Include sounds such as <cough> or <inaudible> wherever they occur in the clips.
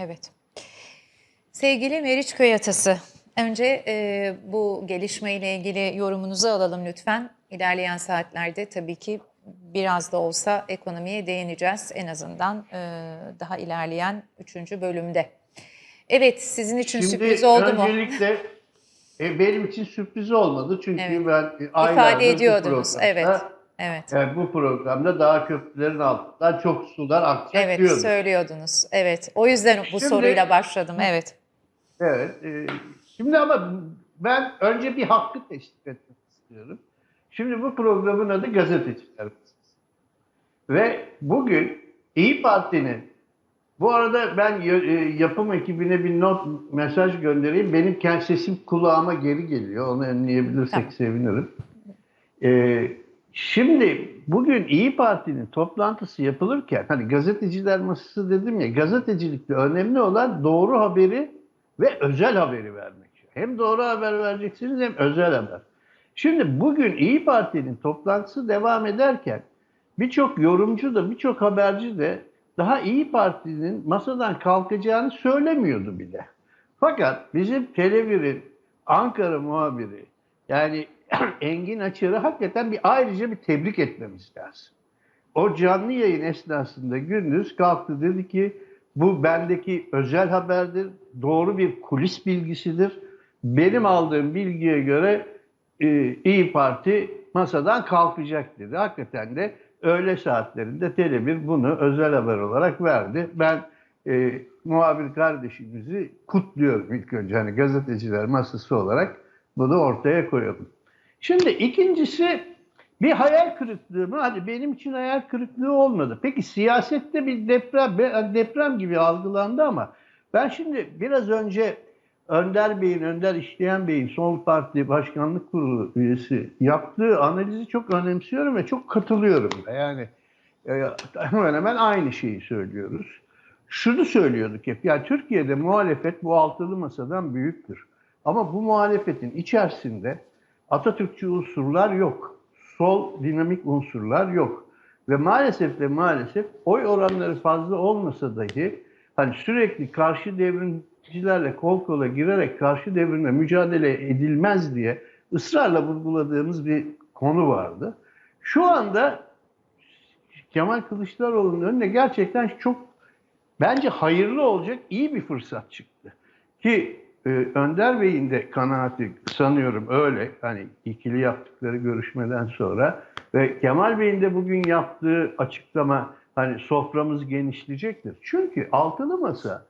Evet. Sevgili Meriç Köy Atası, önce e, bu gelişmeyle ilgili yorumunuzu alalım lütfen. İlerleyen saatlerde tabii ki biraz da olsa ekonomiye değineceğiz en azından e, daha ilerleyen üçüncü bölümde. Evet, sizin için sürpriz oldu mu? öncelikle e, benim için sürpriz olmadı çünkü Evet. ben e, aylardır İfade bu ediyordunuz. programda- Evet, evet. Yani bu programda daha köprülerin altından çok sular akacak Evet, diyordum. söylüyordunuz. Evet, o yüzden bu Şimdi- soruyla başladım. Evet, Evet. e, şimdi ama ben önce bir hakkı teşvik etmek istiyorum. Şimdi bu programın adı gazeteciler. Ve bugün İyi Parti'nin bu arada ben e, yapım ekibine bir not mesaj göndereyim. Benim kendi sesim kulağıma geri geliyor. Onu önleyebilirsek Tamam. sevinirim. Ee, şimdi bugün İyi Parti'nin toplantısı yapılırken hani gazeteciler masası dedim ya gazetecilikte önemli olan doğru haberi ve özel haberi vermek. Hem doğru haber vereceksiniz hem özel haber. Şimdi bugün İyi Parti'nin toplantısı devam ederken birçok yorumcu da birçok haberci de daha İyi Parti'nin masadan kalkacağını söylemiyordu bile. Fakat bizim Televir'in Ankara muhabiri yani <clears throat> Engin Açar'ı hakikaten bir ayrıca bir tebrik etmemiz lazım. O canlı yayın esnasında gündüz kalktı dedi ki bu bendeki özel haberdir, doğru bir kulis bilgisidir. Benim aldığım bilgiye göre e, İyi Parti masadan kalkacak dedi. Hakikaten de öğle saatlerinde Tele1 bunu özel haber olarak verdi. Ben e, muhabir kardeşimizi kutluyorum ilk önce hani gazeteciler masası olarak bunu ortaya koyalım. Şimdi ikincisi bir hayal kırıklığı mı? Hadi benim için hayal kırıklığı olmadı. Peki siyasette bir deprem, deprem gibi algılandı ama ben şimdi biraz önce Önder Bey'in, Önder İşleyen Bey'in Sol Parti Başkanlık Kurulu üyesi yaptığı analizi çok önemsiyorum ve çok katılıyorum. Yani e, hemen hemen aynı şeyi söylüyoruz. Şunu söylüyorduk hep, ya Türkiye'de muhalefet bu altılı masadan büyüktür. Ama bu muhalefetin içerisinde Atatürkçü unsurlar yok. Sol dinamik unsurlar yok. Ve maalesef ve maalesef oy oranları fazla olmasa dahi hani sürekli karşı devrimcilerle kol kola girerek karşı devrimle mücadele edilmez diye ısrarla vurguladığımız bir konu vardı. Şu anda Kemal Kılıçdaroğlu'nun önüne gerçekten çok bence hayırlı olacak iyi bir fırsat çıktı. Ki e, Önder Bey'in de kanaati sanıyorum öyle. Hani ikili yaptıkları görüşmeden sonra ve Kemal Bey'in de bugün yaptığı açıklama hani soframız genişleyecektir. Çünkü altılı masa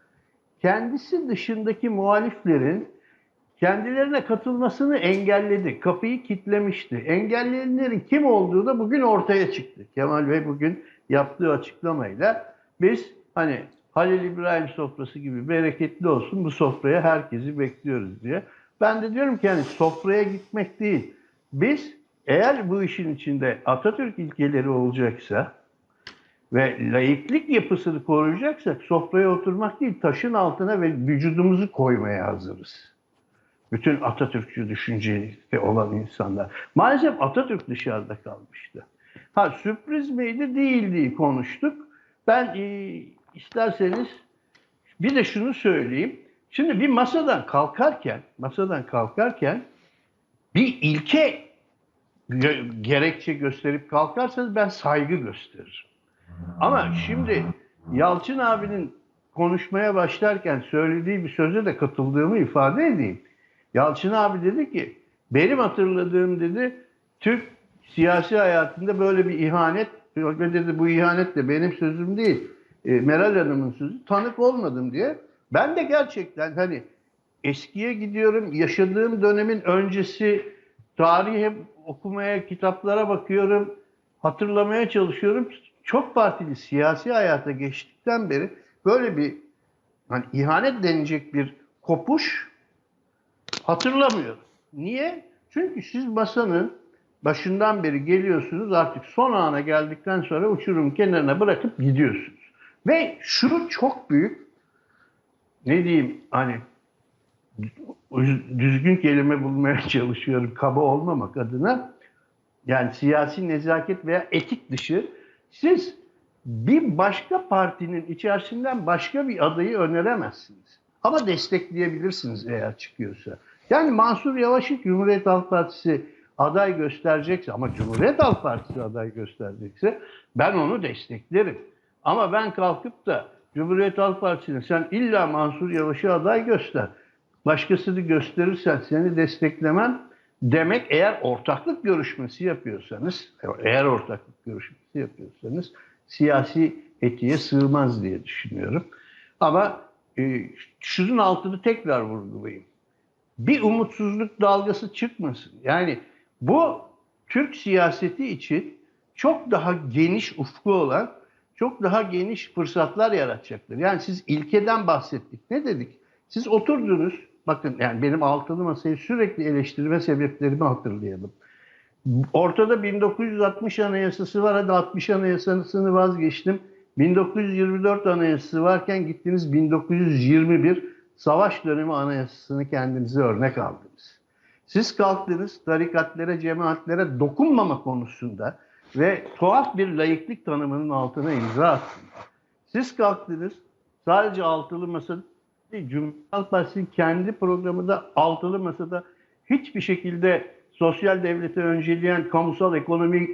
kendisi dışındaki muhaliflerin kendilerine katılmasını engelledi. Kapıyı kitlemişti. Engelleyenlerin kim olduğu da bugün ortaya çıktı. Kemal Bey bugün yaptığı açıklamayla biz hani Halil İbrahim sofrası gibi bereketli olsun bu sofraya herkesi bekliyoruz diye. Ben de diyorum ki hani sofraya gitmek değil. Biz eğer bu işin içinde Atatürk ilkeleri olacaksa ve laiklik yapısını koruyacaksak sofraya oturmak değil taşın altına ve vücudumuzu koymaya hazırız. Bütün Atatürkçü düşüncelikte olan insanlar. Maalesef Atatürk dışarıda kalmıştı. Ha sürpriz miydi değildi konuştuk. Ben e, isterseniz bir de şunu söyleyeyim. Şimdi bir masadan kalkarken, masadan kalkarken bir ilke gö- gerekçe gösterip kalkarsanız ben saygı gösteririm. Ama şimdi Yalçın abinin konuşmaya başlarken söylediği bir söze de katıldığımı ifade edeyim. Yalçın abi dedi ki benim hatırladığım dedi Türk siyasi hayatında böyle bir ihanet dedi bu ihanet de benim sözüm değil. E, Meral Hanım'ın sözü tanık olmadım diye. Ben de gerçekten hani eskiye gidiyorum. Yaşadığım dönemin öncesi tarihe okumaya, kitaplara bakıyorum. Hatırlamaya çalışıyorum. Çok partili siyasi hayata geçtikten beri böyle bir hani ihanet denilecek bir kopuş hatırlamıyorum. Niye? Çünkü siz masanın başından beri geliyorsunuz artık son ana geldikten sonra uçurum kenarına bırakıp gidiyorsunuz. Ve şu çok büyük ne diyeyim hani düzgün kelime bulmaya <laughs> çalışıyorum kaba olmamak adına. Yani siyasi nezaket veya etik dışı siz bir başka partinin içerisinden başka bir adayı öneremezsiniz. Ama destekleyebilirsiniz eğer çıkıyorsa. Yani Mansur Yavaş'ı Cumhuriyet Halk Partisi aday gösterecekse ama Cumhuriyet Halk Partisi aday gösterecekse ben onu desteklerim. Ama ben kalkıp da Cumhuriyet Halk Partisi'ne sen illa Mansur Yavaş'ı aday göster. Başkasını gösterirsen seni desteklemem demek eğer ortaklık görüşmesi yapıyorsanız, eğer ortaklık görüşmesi yapıyorsanız siyasi etiğe sığmaz diye düşünüyorum. Ama e, şunun altını tekrar vurgulayayım. Bir umutsuzluk dalgası çıkmasın. Yani bu Türk siyaseti için çok daha geniş ufku olan, çok daha geniş fırsatlar yaratacaktır. Yani siz ilkeden bahsettik. Ne dedik? Siz oturdunuz, bakın yani benim altılı masayı sürekli eleştirme sebeplerimi hatırlayalım. Ortada 1960 anayasası var. Hadi 60 anayasasını vazgeçtim. 1924 anayasası varken gittiniz 1921 savaş dönemi anayasasını kendinize örnek aldınız. Siz kalktınız tarikatlara, cemaatlere dokunmama konusunda ve tuhaf bir layıklık tanımının altına imza attınız. Siz kalktınız sadece altılı masa değil, Cumhuriyet Partisi'nin kendi programında altılı masada hiçbir şekilde sosyal devleti önceleyen, kamusal ekonomi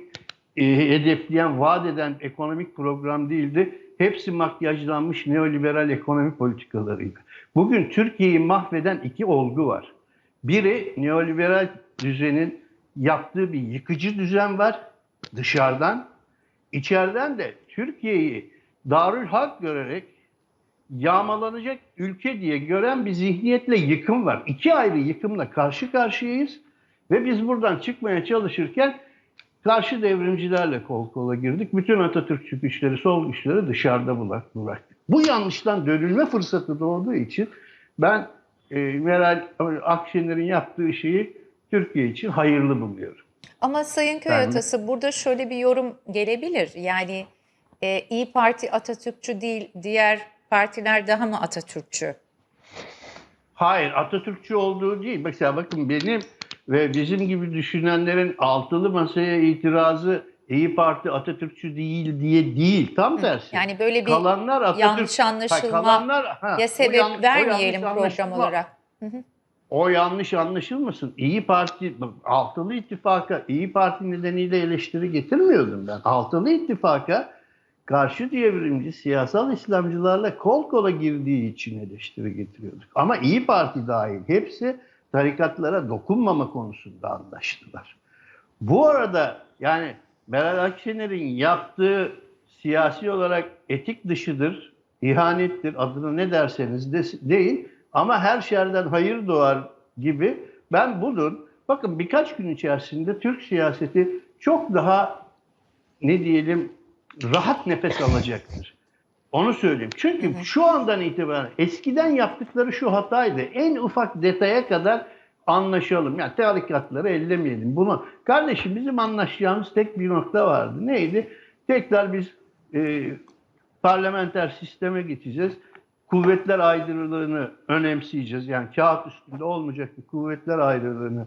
e, hedefleyen, vaat eden ekonomik program değildi. Hepsi makyajlanmış neoliberal ekonomi politikalarıydı. Bugün Türkiye'yi mahveden iki olgu var. Biri neoliberal düzenin yaptığı bir yıkıcı düzen var dışarıdan. İçeriden de Türkiye'yi darül harp görerek yağmalanacak ülke diye gören bir zihniyetle yıkım var. İki ayrı yıkımla karşı karşıyayız ve biz buradan çıkmaya çalışırken karşı devrimcilerle kol kola girdik. Bütün Atatürkçü güçleri, sol güçleri dışarıda bırak- bıraktık. Bu yanlıştan dönülme fırsatı doğduğu için ben e, Meral Akşener'in yaptığı şeyi Türkiye için hayırlı buluyorum. Ama Sayın Köy Ben- Atası burada şöyle bir yorum gelebilir. Yani e, İyi Parti Atatürkçü değil, diğer partiler daha mı Atatürkçü? Hayır, Atatürkçü olduğu değil. Mesela bakın benim ve bizim gibi düşünenlerin altılı masaya itirazı İyi Parti Atatürkçü değil diye değil. Tam tersi. Yani böyle bir kalanlar Atatürk, yanlış anlaşılma Ha, kalanlar, ha, ya o sebep yan- vermeyelim program anlaşılma- olarak. O yanlış anlaşılmasın. İyi Parti, Altılı İttifak'a İyi Parti nedeniyle eleştiri getirmiyordum ben. Altılı İttifak'a karşı devrimci siyasal İslamcılarla kol kola girdiği için eleştiri getiriyorduk. Ama İyi Parti dahil hepsi tarikatlara dokunmama konusunda anlaştılar. Bu arada yani Meral Akşener'in yaptığı siyasi olarak etik dışıdır, ihanettir, adını ne derseniz de, deyin ama her şerden hayır doğar gibi ben bunun bakın birkaç gün içerisinde Türk siyaseti çok daha ne diyelim rahat nefes alacaktır. Onu söyleyeyim. Çünkü şu andan itibaren eskiden yaptıkları şu hataydı. En ufak detaya kadar anlaşalım. Yani tarikatları ellemeyelim. Bunu kardeşim bizim anlaşacağımız tek bir nokta vardı. Neydi? Tekrar biz e, parlamenter sisteme geçeceğiz. Kuvvetler ayrılığını önemseyeceğiz. Yani kağıt üstünde olmayacak bir kuvvetler ayrılığını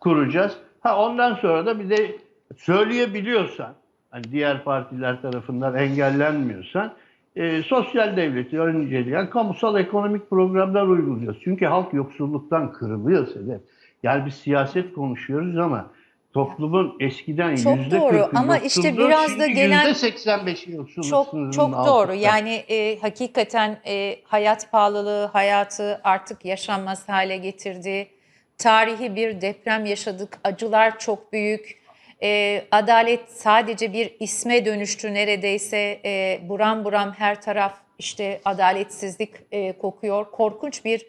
kuracağız. Ha ondan sonra da bir de söyleyebiliyorsan, hani diğer partiler tarafından engellenmiyorsan, e, sosyal devleti önceleyen kamusal ekonomik programlar uygulayacağız. Çünkü halk yoksulluktan kırılıyor Sedef. Yani biz siyaset konuşuyoruz ama toplumun eskiden Çok yüzde doğru ama işte biraz da gelen- yüzde 85'i yoksulluk Çok sınırının çok altında. doğru. Yani e, hakikaten e, hayat pahalılığı hayatı artık yaşanmaz hale getirdi. Tarihi bir deprem yaşadık. Acılar çok büyük. E, adalet sadece bir isme dönüştü neredeyse. E, buram buram her taraf işte adaletsizlik e, kokuyor. Korkunç bir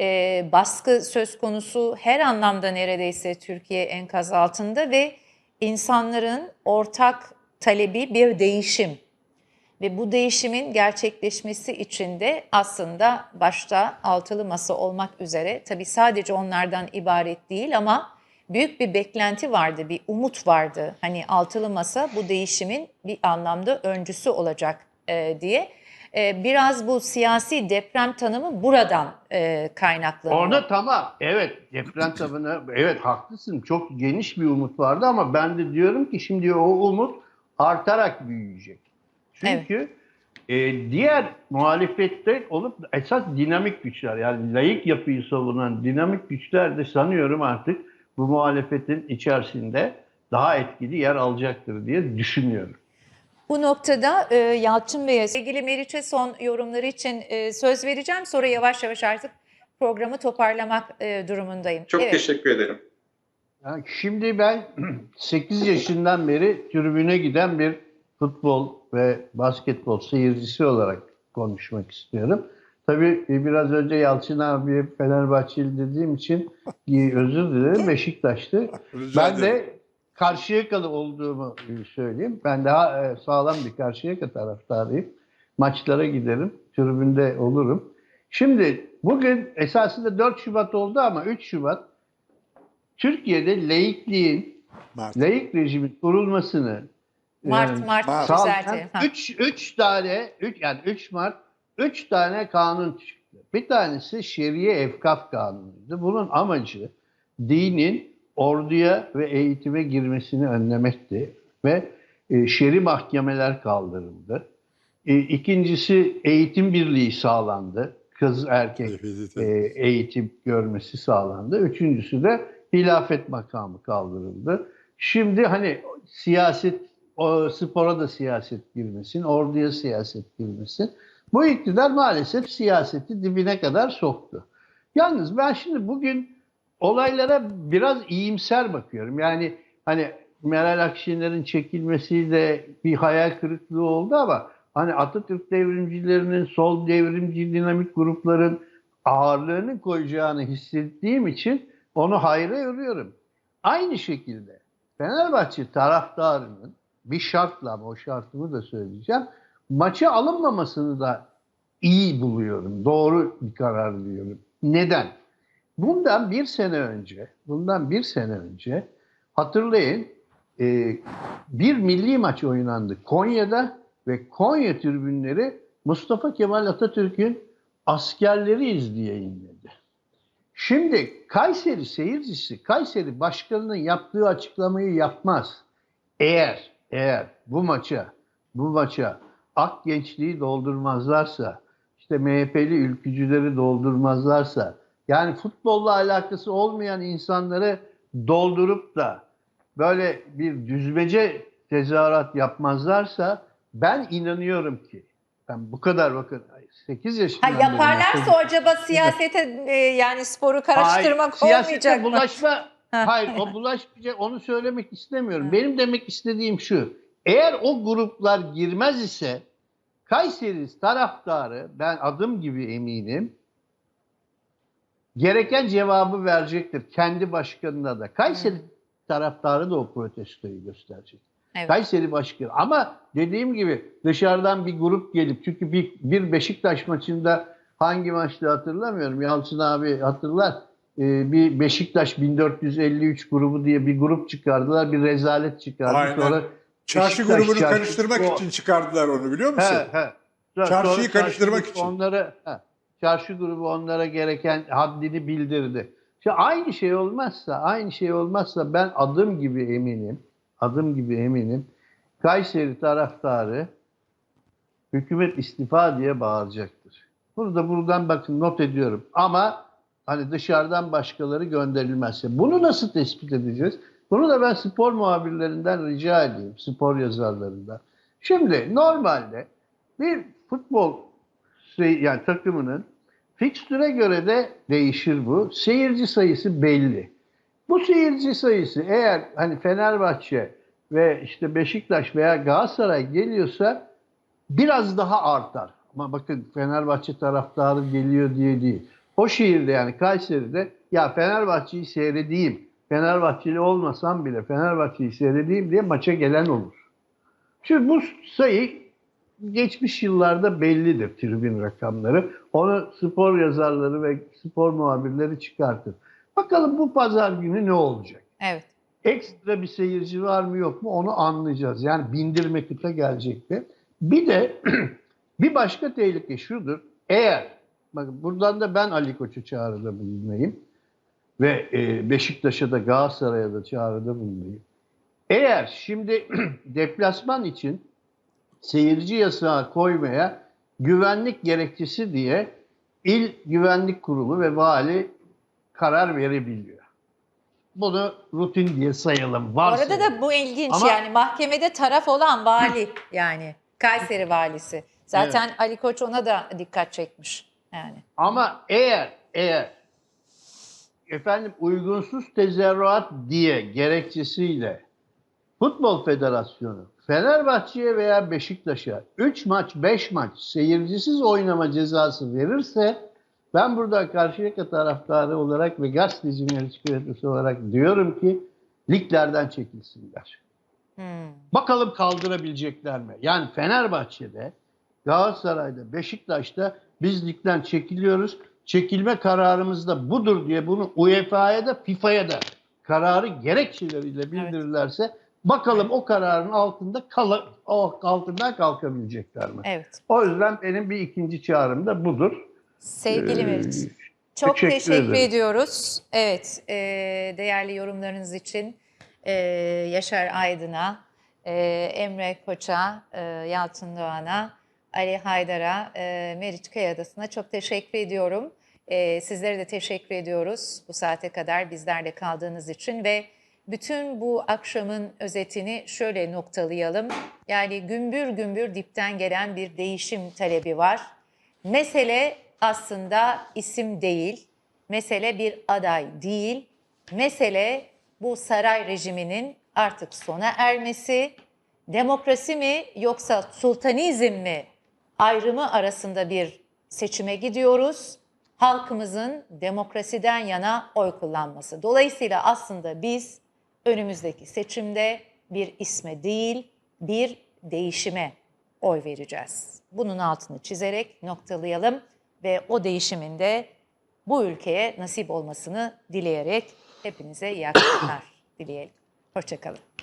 e, baskı söz konusu her anlamda neredeyse Türkiye enkaz altında ve insanların ortak talebi bir değişim. Ve bu değişimin gerçekleşmesi için de aslında başta altılı masa olmak üzere tabii sadece onlardan ibaret değil ama büyük bir beklenti vardı, bir umut vardı. Hani altılı masa bu değişimin bir anlamda öncüsü olacak e, diye. E, biraz bu siyasi deprem tanımı buradan e, kaynaklanıyor. Orada tamam. Evet deprem tabanı evet haklısın. Çok geniş bir umut vardı ama ben de diyorum ki şimdi o umut artarak büyüyecek. Çünkü e, diğer muhalefette olup esas dinamik güçler yani layık yapıyı savunan dinamik güçler de sanıyorum artık bu muhalefetin içerisinde daha etkili yer alacaktır diye düşünüyorum. Bu noktada e, Yalçın Bey'e sevgili Meriç'e son yorumları için e, söz vereceğim. Sonra yavaş yavaş artık programı toparlamak e, durumundayım. Çok Evet. teşekkür ederim. Yani şimdi ben <clears throat> 8 yaşından beri tribüne giden bir futbol ve basketbol seyircisi olarak konuşmak istiyorum. Tabii e, biraz önce Yalçın abi Fenerbahçeli dediğim için e, özür dilerim Beşiktaş'tı. Rica Ben ederim. de Karşıyakalı olduğumu e, söyleyeyim. Ben daha e, sağlam bir Karşıyaka taraftarıyım. Maçlara giderim, tribünde olurum. Şimdi bugün esasında 4 Şubat oldu ama 3 Şubat Türkiye'de laikliğin, Mart. laik rejimin kurulmasını Mart yani Mart Mart. düzelti. Ha. 3 3 tane 3 yani 3 Mart 3 tane kanun çıktı. Bir tanesi Şeriye Efkaf Kanunu'ydu. Bunun amacı dinin orduya ve eğitime girmesini önlemekti ve e, şeri mahkemeler kaldırıldı. E, ikincisi eğitim birliği sağlandı. Kız erkek e, eğitim görmesi sağlandı. Üçüncüsü de hilafet makamı kaldırıldı. Şimdi hani siyaset, o spora da siyaset girmesin, orduya siyaset girmesin. Bu iktidar maalesef siyaseti dibine kadar soktu. Yalnız ben şimdi bugün olaylara biraz iyimser bakıyorum. Yani hani Meral Akşener'in çekilmesiyle bir hayal kırıklığı oldu ama hani Atatürk devrimcilerinin, sol devrimci dinamik grupların ağırlığını koyacağını hissettiğim için onu hayra yoruyorum. Aynı şekilde Fenerbahçe taraftarının bir şartla ama o şartımı da söyleyeceğim. Maça alınmamasını da iyi buluyorum. Doğru bir karar diyorum. Neden? Bundan bir sene önce, bundan bir sene önce hatırlayın e, bir milli maç oynandı Konya'da ve Konya tribünleri Mustafa Kemal Atatürk'ün askerleriyiz diye inledi. Şimdi Kayseri seyircisi Kayseri başkanının yaptığı açıklamayı yapmaz. Eğer eğer bu maça bu maça ak gençliği doldurmazlarsa işte MHP'li ülkücüleri doldurmazlarsa yani futbolla alakası olmayan insanları doldurup da böyle bir düzmece tezahürat yapmazlarsa ben inanıyorum ki ben bu kadar bakın 8 Ha, yaşından beri yaparlarsa yaklaşık- acaba siyasete e, yani sporu karıştırmak Hayır, siyasete olmayacak mı? bulaşma. <laughs> Ha. Hayır o bulaşmayacak onu söylemek istemiyorum. Benim demek istediğim şu. Eğer o gruplar girmez ise Kayseri taraftarı ben adım gibi eminim gereken cevabı verecektir kendi başkanına da. Kayseri taraftarı da o protestoyu gösterecek. Evet. Kayseri başkanı. Ama dediğim gibi dışarıdan bir grup gelip çünkü bir, bir Beşiktaş maçında hangi maçta hatırlamıyorum. Yalçın abi hatırlar. Ee, bir Beşiktaş 1453 grubu diye bir grup çıkardılar. Bir rezalet çıkardı. Aynen. Sonra Çarşı Beşiktaş grubunu çarşı- karıştırmak o- için çıkardılar onu biliyor musun? He, he. Sonra Çarşıyı çarşı karıştırmak için. Onlara, he, çarşı grubu onlara gereken haddini bildirdi. İşte aynı şey olmazsa, aynı şey olmazsa ben adım gibi eminim, adım gibi eminim. Kayseri taraftarı hükümet istifa diye bağıracaktır. Bunu da buradan bakın not ediyorum. Ama hani dışarıdan başkaları gönderilmezse. Bunu nasıl tespit edeceğiz? Bunu da ben spor muhabirlerinden rica edeyim, spor yazarlarından. Şimdi normalde bir futbol şey- yani takımının fikstüre göre de değişir bu. Seyirci sayısı belli. Bu seyirci sayısı eğer hani Fenerbahçe ve işte Beşiktaş veya Galatasaray geliyorsa biraz daha artar. Ama bakın Fenerbahçe taraftarı geliyor diye değil. O şehirde yani Kayseri'de ya Fenerbahçe'yi seyredeyim. Fenerbahçeli olmasam bile Fenerbahçe'yi seyredeyim diye maça gelen olur. Şimdi bu sayı geçmiş yıllarda bellidir tribün rakamları. Onu spor yazarları ve spor muhabirleri çıkartır. Bakalım bu pazar günü ne olacak? Evet. Ekstra bir seyirci var mı yok mu onu anlayacağız. Yani bindirme kıta gelecek mi? Bir de <clears throat> bir başka tehlike şudur. Eğer, bakın buradan da ben Ali Koç'u çağrıda bulunayım ve e, Beşiktaş'a da Galatasaray'a da çağrıda bulunayım. Eğer şimdi <clears throat> deplasman için seyirci yasağı koymaya güvenlik gerekçesi diye İl Güvenlik Kurulu ve vali karar verebiliyor. Bunu rutin diye sayalım. Bu arada varsayalım. da bu ilginç Ama- yani mahkemede taraf olan vali yani Kayseri valisi. Zaten Ali Koç ona da dikkat çekmiş yani. Ama eğer eğer efendim uygunsuz tezerruat diye gerekçesiyle Futbol Federasyonu Fenerbahçe'ye veya Beşiktaş'a 3 maç 5 maç seyircisiz oynama cezası verirse ben burada Karşıyaka taraftarı olarak ve gazeteci Meriç Kıyatısı olarak diyorum ki liglerden çekilsinler. Hmm. Bakalım kaldırabilecekler mi? Yani Fenerbahçe'de, Galatasaray'da, Beşiktaş'ta biz ligden çekiliyoruz. Çekilme kararımız da budur diye bunu UEFA'ya da FIFA'ya da kararı gerekçeleriyle bildirirlerse bakalım o kararın altında kala, o altından kalkabilecekler mi? Evet. O yüzden benim bir ikinci çağrım da budur. Sevgili Ee, Meriç. Çok teşekkür teşekkür, ederim. ediyoruz. Evet, e, değerli yorumlarınız için e, Yaşar Aydın'a, e, Emre Koç'a, e, Yalçın Doğan'a, Ali Haydar'a, e, Meriç Kayadası'na çok teşekkür ediyorum. E, sizlere de teşekkür ediyoruz bu saate kadar bizlerle kaldığınız için ve bütün bu akşamın özetini şöyle noktalayalım. Yani gümbür gümbür dipten gelen bir değişim talebi var. Mesele aslında isim değil, mesele bir aday değil, mesele bu saray rejiminin artık sona ermesi, demokrasi mi yoksa sultanizm mi ayrımı arasında bir seçime gidiyoruz. Halkımızın demokrasiden yana oy kullanması. Dolayısıyla aslında biz önümüzdeki seçimde bir isme değil, bir değişime oy vereceğiz. Bunun altını çizerek noktalayalım ve o değişimin de bu ülkeye nasip olmasını dileyerek hepinize iyi akşamlar dileyelim. Hoşçakalın.